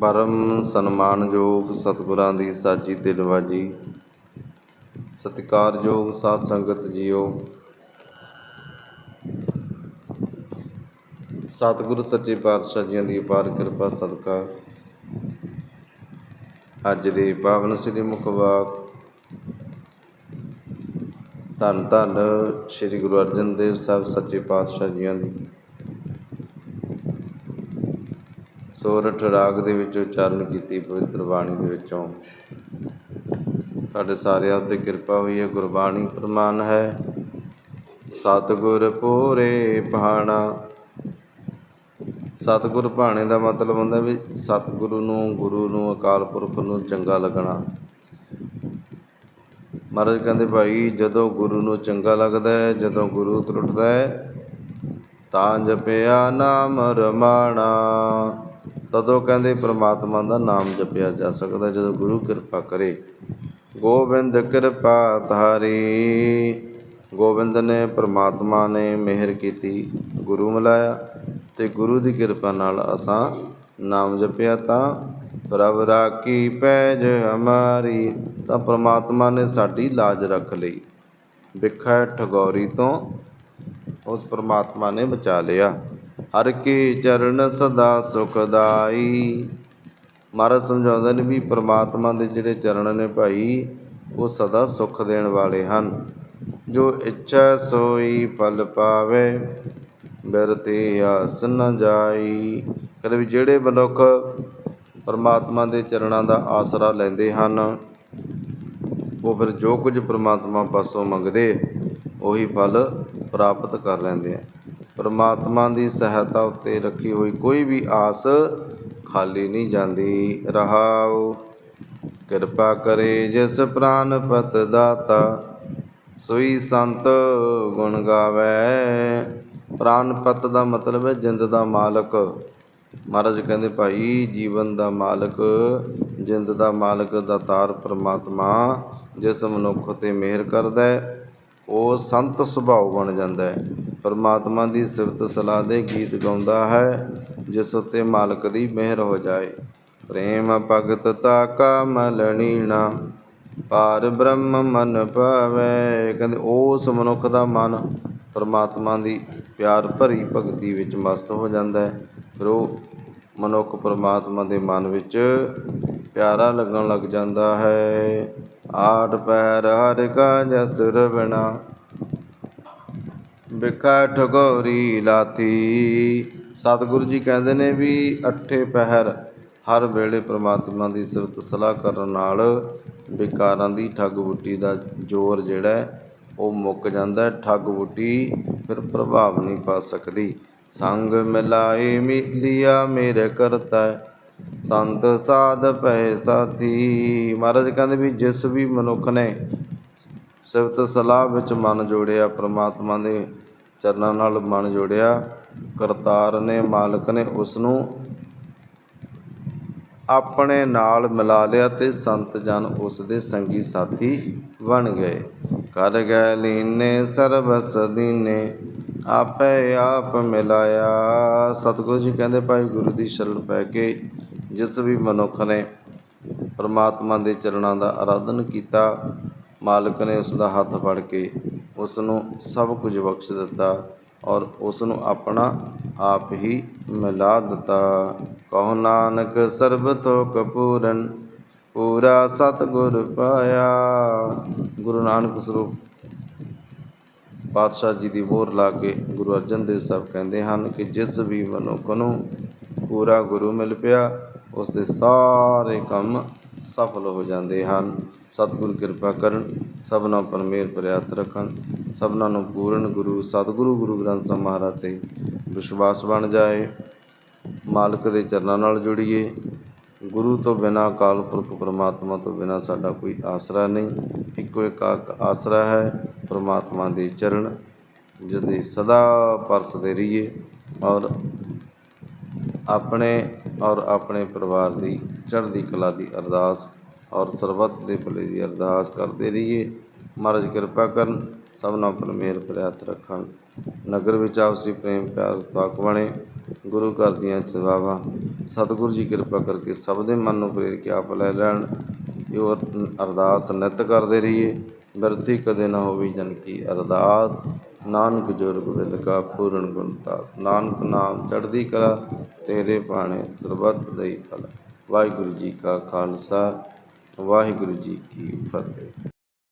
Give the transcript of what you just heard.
ਪਰਮ ਸਨਮਾਨਯੋਗ ਸਤਿਗੁਰਾਂ ਦੀ ਸਾਜੀ ਤੇ ਨਵਾਜੀ ਸਤਿਕਾਰਯੋਗ ਸਾਧ ਸੰਗਤ ਜੀਓ। ਸਤਿਗੁਰੂ ਸੱਚੇ ਪਾਤਸ਼ਾਹ ਜੀਆਂ ਦੀ ਅਪਾਰ ਕਿਰਪਾ, ਸਦਕਾ। ਅੱਜ ਦੇ ਪਾਵਨ ਸ੍ਰੀ ਮੁਖਵਾਕ ਧੰਨ ਧੰਨ ਸ੍ਰੀ ਗੁਰੂ ਅਰਜਨ ਦੇਵ ਸਾਹਿਬ ਸੱਚੇ ਪਾਤਸ਼ਾਹ ਜੀਆਂ ਦੀ। ਸੋਰਠ ਰਾਗ ਦੇ ਵਿੱਚ ਉਚਾਰਨ ਕੀਤੀ ਪਵਿੱਤਰ ਬਾਣੀ ਦੇ ਵਿੱਚੋਂ। ਸਾਡੇ ਸਾਰਿਆਂ ਉੱਤੇ ਕਿਰਪਾ ਹੋਈ ਹੈ, ਗੁਰਬਾਣੀ ਪ੍ਰਮਾਨ ਹੈ। ਸਤਿਗੁਰ ਪੂਰੇ ਭਾਣਾ। ਸਤਿਗੁਰ ਭਾਣੇ ਦਾ ਮਤਲਬ ਹੁੰਦਾ ਵੀ ਸਤਿਗੁਰੂ ਨੂੰ, ਗੁਰੂ ਨੂੰ, ਅਕਾਲ ਪੁਰਖ ਨੂੰ ਚੰਗਾ ਲੱਗਣਾ। ਮਹਾਰਾਜ ਕਹਿੰਦੇ, ਭਾਈ, ਜਦੋਂ ਗੁਰੂ ਨੂੰ ਚੰਗਾ ਲੱਗਦਾ ਹੈ, ਜਦੋਂ ਗੁਰੂ ਤਰੁੱਟਦਾ ਹੈ, ਤਾਂ ਜਪਿਆ ਨਾਮ ਰਮਾਣਾ। ਤਦੋਂ ਕਹਿੰਦੇ ਪ੍ਰਮਾਤਮਾ ਦਾ ਨਾਮ ਜਪਿਆ ਜਾ ਸਕਦਾ ਜਦੋਂ ਗੁਰੂ ਕਿਰਪਾ ਕਰੇ। ਗੋਬਿੰਦ ਕਿਰਪਾ ਧਾਰੀ। ਗੋਬਿੰਦ ਨੇ ਪ੍ਰਮਾਤਮਾ ਨੇ ਮਿਹਰ ਕੀਤੀ, ਗੁਰੂ ਮਿਲਾਇਆ ਤੇ ਗੁਰੂ ਦੀ ਕਿਰਪਾ ਨਾਲ ਅਸਾਂ ਨਾਮ ਜਪਿਆ ਤਾਂ ਪ੍ਰਭ ਰਾਖੀ ਪੈਜ ਹਮਾਰੀ, ਤਾਂ ਪ੍ਰਮਾਤਮਾ ਨੇ ਸਾਡੀ ਲਾਜ ਰੱਖ ਲਈ। ਵਿਖੈ ਠਗੌਰੀ ਤੋਂ ਉਸ ਪ੍ਰਮਾਤਮਾ ਨੇ ਬਚਾ ਲਿਆ। ਹਰ ਕੇ ਚਰਨ ਸਦਾ ਸੁਖਦਾਈ ਮਹਾਰਾਜ ਸਮਝਾਉਂਦੇ ਨੇ ਵੀ ਪ੍ਰਮਾਤਮਾ ਦੇ ਜਿਹੜੇ ਚਰਨ ਨੇ ਭਾਈ, ਉਹ ਸਦਾ ਸੁਖ ਦੇਣ ਵਾਲੇ ਹਨ। ਜੋ ਇੱਛਾ ਸੋਈ ਫਲ ਪਾਵੇ, ਬਿਰਤੀ ਆਸ ਨ ਜਾਈ। ਕਹਿੰਦੇ ਵੀ ਜਿਹੜੇ ਮਨੁੱਖ ਪਰਮਾਤਮਾ ਦੇ ਚਰਨਾਂ ਦਾ ਆਸਰਾ ਲੈਂਦੇ ਹਨ, ਉਹ ਫਿਰ ਜੋ ਕੁਝ ਪਰਮਾਤਮਾ ਪਾਸੋਂ ਮੰਗਦੇ, ਉਹੀ ਫਲ ਪ੍ਰਾਪਤ ਕਰ ਲੈਂਦੇ ਆ। ਪਰਮਾਤਮਾ ਦੀ ਸਹਾਇਤਾ ਉੱਤੇ ਰੱਖੀ ਹੋਈ ਕੋਈ ਵੀ ਆਸ ਖਾਲੀ ਨਹੀਂ ਜਾਂਦੀ। ਰਹਾਉ, ਕਿਰਪਾ ਕਰੇ ਜਿਸ ਪ੍ਰਾਨ ਪਤ ਦਾਤਾ, ਸੋਈ ਸੰਤ ਗੁਣ ਗਾਵੇ। ਪ੍ਰਾਨ ਪਤ ਦਾ ਮਤਲਬ ਹੈ ਜਿੰਦ ਦਾ ਮਾਲਕ। ਮਹਾਰਾਜ ਕਹਿੰਦੇ, ਭਾਈ, ਜੀਵਨ ਦਾ ਮਾਲਕ, ਜਿੰਦ ਦਾ ਮਾਲਕ ਦਾਤਾਰ ਪ੍ਰਮਾਤਮਾ ਜਿਸ ਮਨੁੱਖ ਤੇ ਮਿਹਰ ਕਰਦਾ ਹੈ, ਉਹ ਸੰਤ ਸੁਭਾਅ ਬਣ ਜਾਂਦਾ ਹੈ। ਪਰਮਾਤਮਾ ਦੀ ਸਿਫਤ ਸਲਾਹ ਦੇ ਗੀਤ ਗਾਉਂਦਾ ਹੈ, ਜਿਸ ਉੱਤੇ ਮਾਲਕ ਦੀ ਮਿਹਰ ਹੋ ਜਾਏ। ਪ੍ਰੇਮ ਭਗਤ ਤਾ ਕਾ ਮਲਣੀਣਾ ਪਾਰ ਬ੍ਰਹਮ ਮਨ ਪਾਵੇ ਕਹਿੰਦੇ, ਉਸ ਮਨੁੱਖ ਦਾ ਮਨ ਪਰਮਾਤਮਾ ਦੀ ਪਿਆਰ ਭਰੀ ਭਗਤੀ ਵਿੱਚ ਮਸਤ ਹੋ ਜਾਂਦਾ ਹੈ। ਫਿਰ ਉਹ ਮਨੁੱਖ ਪਰਮਾਤਮਾ ਦੇ ਮਨ ਵਿੱਚ ਪਿਆਰਾ ਲੱਗਣ ਲੱਗ ਜਾਂਦਾ ਹੈ। ਆਠ ਪੈਰ ਹਰ ਕਾ ਜਸ ਰਵਣਾ ਬਿਕਾ ਠਗੋਰੀ ਲਾਤੀ। ਸਤਿਗੁਰੂ ਜੀ ਕਹਿੰਦੇ ਨੇ ਵੀ ਅੱਠੇ ਪਹਿਰ ਹਰ ਵੇਲੇ ਪ੍ਰਮਾਤਮਾ ਦੀ ਸਿਫਤ ਸਲਾਹ ਕਰਨ ਨਾਲ ਵਿਕਾਰਾਂ ਦੀ ਠੱਗ ਬੁੱਟੀ ਦਾ ਜ਼ੋਰ ਜਿਹੜਾ ਉਹ ਮੁੱਕ ਜਾਂਦਾ ਠੱਗ ਬੁੱਟੀ ਫਿਰ ਪ੍ਰਭਾਵ ਨਹੀਂ ਪਾ ਸਕਦੀ। ਸੰਗ ਮਿਲਾਏ ਮਿਲਿਆ ਮੇਰੇ ਕਰਤਾ ਸੰਤ ਸਾਧ ਪੈ ਸਾਥੀ। ਮਹਾਰਾਜ ਕਹਿੰਦੇ ਵੀ ਜਿਸ ਵੀ ਮਨੁੱਖ ਨੇ ਸਿਫਤ ਸਲਾਹ ਵਿੱਚ ਮਨ ਜੋੜਿਆ, ਪ੍ਰਮਾਤਮਾ ਦੇ ਚਰਨਾਂ ਨਾਲ ਮਨ ਜੋੜਿਆ। ਕਰਤਾਰ ਨੇ, ਮਾਲਕ ਨੇ ਉਸ ਨੂੰ ਆਪਣੇ ਨਾਲ ਮਿਲਾ ਲਿਆ ਤੇ ਸੰਤ ਜਨ ਉਸ ਦੇ ਸੰਗੀ ਸਾਥੀ ਬਣ ਗਏ। ਕਰ ਗਏ ਲੀਨੇ ਸਰਬਸ ਦੀਨੇ, ਆਪੇ ਆਪ ਮਿਲਾਇਆ। ਸਤਿਗੁਰੂ ਜੀ ਕਹਿੰਦੇ, ਭਾਈ ਗੁਰੂ ਦੀ ਸ਼ਰਨ ਪੈ ਕੇ ਜਿਸ ਵੀ ਮਨੁੱਖ ਨੇ ਪਰਮਾਤਮਾ ਦੇ ਚਰਨਾਂ ਦਾ ਆਰਾਧਨ ਕੀਤਾ ਮਾਲਕ ਨੇ ਉਸ ਦਾ ਹੱਥ ਫੜ ਕੇ ਉਸ ਨੂੰ ਸਭ ਕੁਝ ਬਖਸ਼ ਦਿੱਤਾ ਔਰ ਉਸ ਨੂੰ ਆਪਣਾ ਆਪ ਹੀ ਮਿਲਾ ਦਿੱਤਾ। ਕਹੋ ਨਾਨਕ ਸਰਬ ਤੋਕ ਪੂਰਨ ਪੂਰਾ ਸਤਿਗੁਰ ਪਾਇਆ। ਗੁਰੂ ਨਾਨਕ ਸਰੂਪ ਪਾਤਸ਼ਾਹ ਜੀ ਦੀ ਮੋਹਰ ਲਾ ਕੇ ਗੁਰੂ ਅਰਜਨ ਦੇਵ ਸਾਹਿਬ ਕਹਿੰਦੇ ਹਨ ਕਿ ਜਿਸ ਵੀ ਮਨੁੱਖ ਨੂੰ ਪੂਰਾ ਗੁਰੂ ਮਿਲ ਪਿਆ ਉਸ ਦੇ ਸਾਰੇ ਕੰਮ ਸਫਲ ਹੋ ਜਾਂਦੇ ਹਨ। ਸਤਿਗੁਰ ਕਿਰਪਾ ਕਰਨ, ਸਭਨਾਂ ਪਰ ਮਿਹਰ ਪ੍ਰਿਆਤ ਰੱਖਣ, ਸਭਨਾਂ ਨੂੰ ਪੂਰਨ ਗੁਰੂ, ਸਤਿਗੁਰੂ, ਗੁਰੂ ਗ੍ਰੰਥ ਸਾਹਿਬ ਮਹਾਰਾਜ ਤੇ ਵਿਸ਼ਵਾਸ ਬਣ ਜਾਏ। ਮਾਲਕ ਦੇ ਚਰਨਾਂ ਨਾਲ ਜੁੜੀਏ। ਗੁਰੂ ਤੋਂ ਬਿਨਾ ਕਾਲ ਪੁਰਖ ਪਰਮਾਤਮਾ ਤੋਂ ਬਿਨਾ ਸਾਡਾ ਕੋਈ ਆਸਰਾ ਨਹੀਂ। ਇੱਕੋ ਇੱਕ ਆਸਰਾ ਹੈ, ਪਰਮਾਤਮਾ ਦੇ ਚਰਨ ਜਿਹਦੇ ਸਦਾ ਪਰਸਦੇ ਰਹੀਏ ਔਰ ਆਪਣੇ ਔਰ ਆਪਣੇ ਪਰਿਵਾਰ ਦੀ, ਚੜ੍ਹਦੀ ਕਲਾ ਦੀ ਅਰਦਾਸ ਔਰ ਸਰਬੱਤ ਦੇ ਭਲੇ ਦੀ ਅਰਦਾਸ ਕਰਦੇ ਰਹੀਏ। ਮਹਾਰਾਜ ਕਿਰਪਾ ਕਰਨ, ਸਭਨਾਂ ਪਰ ਮਿਹਰ ਪ੍ਰਿਆਤ ਰੱਖਣ। ਨਗਰ ਵਿੱਚ ਆਪਸੀ ਪ੍ਰੇਮ ਪਿਆਰ ਪਾਕ ਬਣੇ। ਗੁਰੂ ਘਰ ਦੀਆਂ ਸੇਵਾਵਾਂ, ਸਤਿਗੁਰੂ ਜੀ ਕਿਰਪਾ ਕਰਕੇ ਸਭ ਦੇ ਮਨ ਨੂੰ ਪ੍ਰੇਰ ਕੇ ਆਪ ਲੈ ਲੈਣ। ਇਹ ਅਰਦਾਸ ਨਿਤ ਕਰਦੇ ਰਹੀਏ। ਬਿਰਤੀ ਕਦੇ ਨਾ ਹੋਵੇ ਜਨ ਕੀ ਅਰਦਾਸ। ਨਾਨਕ ਜੋਰ ਗੋਬਿੰਦ ਕਾ ਪੂਰਨ ਗੁਣਤਾ ਨਾਨਕ ਨਾਮ ਚੜ੍ਹਦੀ ਕਲਾ, ਤੇਰੇ ਬਾਣੇ ਸਰਬੱਤ ਦਈ ਫਲ ਵਾਹਿਗੁਰੂ ਜੀ ਕਾ ਖਾਲਸਾ, ਵਾਹਿਗੁਰੂ ਜੀ ਕੀ ਫਤਿਹ।